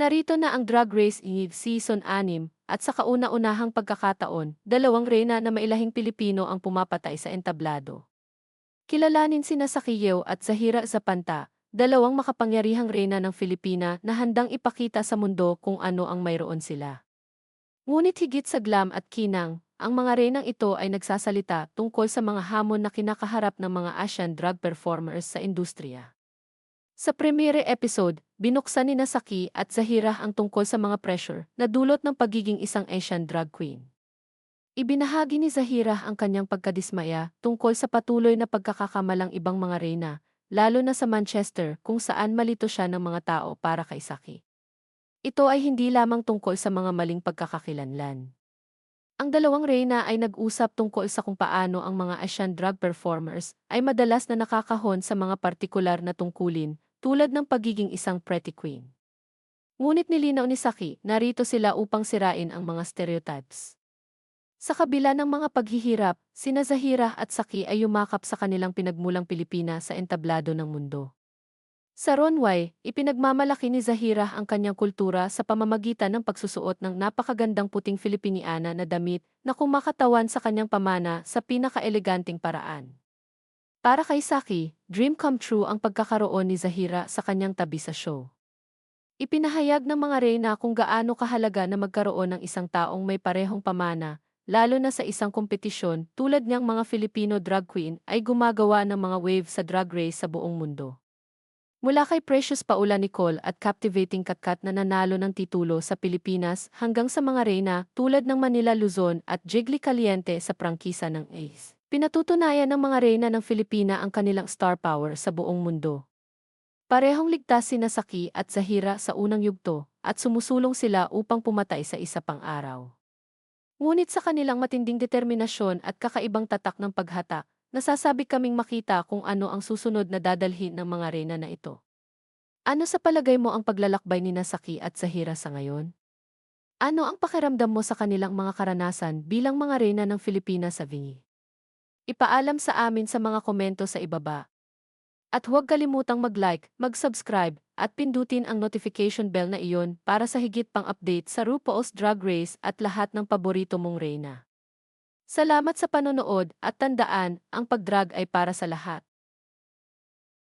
Narito na ang Drag Race Eve Season 6 at sa kauna-unahang pagkakataon, dalawang reyna na mailahing Pilipino ang pumapatay sa entablado. Kilalanin sina Sakiyew at Zahira Zapanta, dalawang makapangyarihang reyna ng Filipina na handang ipakita sa mundo kung ano ang mayroon sila. Ngunit higit sa glam at kinang, ang mga reynang ito ay nagsasalita tungkol sa mga hamon na kinakaharap ng mga Asian drug performers sa industriya. Sa premiere episode, binuksan ni Nasaki at Zahira ang tungkol sa mga pressure na dulot ng pagiging isang Asian drug queen. Ibinahagi ni Zahira ang kanyang pagkadismaya tungkol sa patuloy na pagkakakamalang ibang mga reyna, lalo na sa Manchester kung saan malito siya ng mga tao para kay Saki. Ito ay hindi lamang tungkol sa mga maling pagkakakilanlan. Ang dalawang reyna ay nag-usap tungkol sa kung paano ang mga Asian drug performers ay madalas na nakakahon sa mga partikular na tungkulin tulad ng pagiging isang pretty queen. Ngunit nilinaw ni Saki, narito sila upang sirain ang mga stereotypes. Sa kabila ng mga paghihirap, sina Zahira at Saki ay yumakap sa kanilang pinagmulang Pilipina sa entablado ng mundo. Sa runway, ipinagmamalaki ni Zahira ang kanyang kultura sa pamamagitan ng pagsusuot ng napakagandang puting Filipiniana na damit na kumakatawan sa kanyang pamana sa pinakaeleganting paraan. Para kay Saki, dream come true ang pagkakaroon ni Zahira sa kanyang tabi sa show. Ipinahayag ng mga reyna kung gaano kahalaga na magkaroon ng isang taong may parehong pamana, lalo na sa isang kompetisyon tulad niyang mga Filipino drag queen ay gumagawa ng mga wave sa drag race sa buong mundo. Mula kay Precious Paula Nicole at captivating Katkat na nanalo ng titulo sa Pilipinas hanggang sa mga reyna tulad ng Manila Luzon at Jiggly Caliente sa prangkisa ng Ace. Pinatutunayan ng mga reyna ng Filipina ang kanilang star power sa buong mundo. Parehong ligtas sina Saki at Zahira sa unang yugto at sumusulong sila upang pumatay sa isa pang araw. Ngunit sa kanilang matinding determinasyon at kakaibang tatak ng paghatak, nasasabi kaming makita kung ano ang susunod na dadalhin ng mga reyna na ito. Ano sa palagay mo ang paglalakbay ni Nasaki at Zahira sa ngayon? Ano ang pakiramdam mo sa kanilang mga karanasan bilang mga reyna ng Filipinas sa Vingi? Ipaalam sa amin sa mga komento sa ibaba. At huwag kalimutang mag-like, mag-subscribe, at pindutin ang notification bell na iyon para sa higit pang update sa RuPaul's Drag Race at lahat ng paborito mong reyna. Salamat sa panonood at tandaan, ang pagdrag ay para sa lahat.